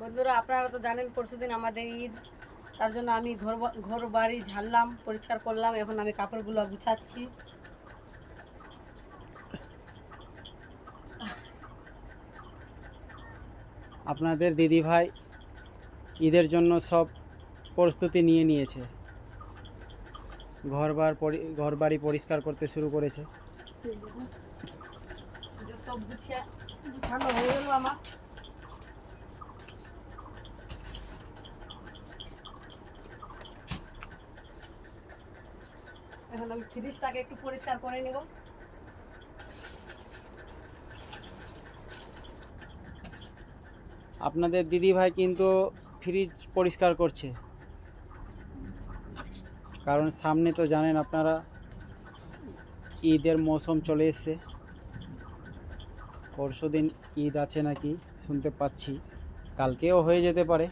বন্ধুরা আপনারা তো জানেন পরশুদিন আমাদের ঈদ। তার জন্য আমি ঘর ঘর বাড়ি ঝাড়লাম পরিষ্কার করলাম এখন আমি কাপড়গুলো গুছাচ্ছি। আপনাদের দিদিভাই ঈদের জন্য সব প্রস্তুতি নিয়ে নিয়েছে। ঘরবার পরি ঘর বাড়ি পরিষ্কার করতে শুরু করেছে। সব গুছিয়ে গুছানো হয়ে গেল আমার। এখন আমি ফ্রিজটাকে একটু পরিষ্কার করে নেব। আপনাদের দিদিভাই কিন্তু ফ্রিজ পরিষ্কার করছে। কারণ সামনে তো জানেন আপনারা, ঈদের মৌসুম চলে এসছে। পরশু দিন ঈদ আছে নাকি, শুনতে পাচ্ছি। কালকেও হয়ে যেতে পারে।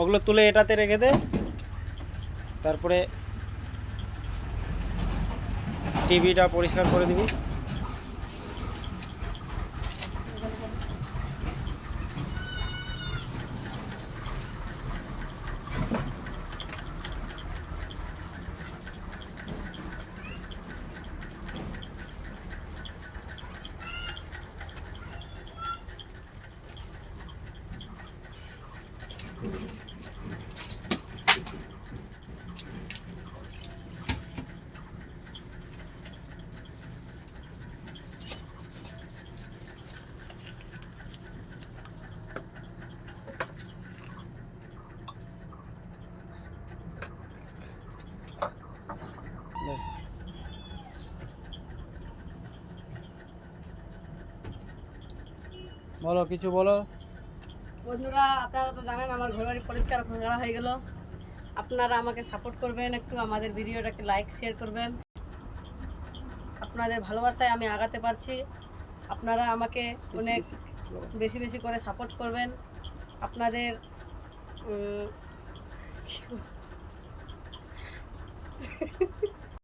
ওগুলো তুলে এটাতে রেখে দে। তারপরে টিভিটা পরিষ্কার করে দিবি। বলো কিছু বলো। বন্ধুরা আপনারা তো জানেন আমার ঘর বাড়ি পরিষ্কার করা হয়ে গেল। আপনারা আমাকে সাপোর্ট করবেন একটু আমাদের ভিডিওটাকে লাইক শেয়ার করবেন। আপনাদের ভালোবাসায় আমি আগাতে পারছি। আপনারা আমাকে অনেক বেশি বেশি করে সাপোর্ট করবেন। আপনাদের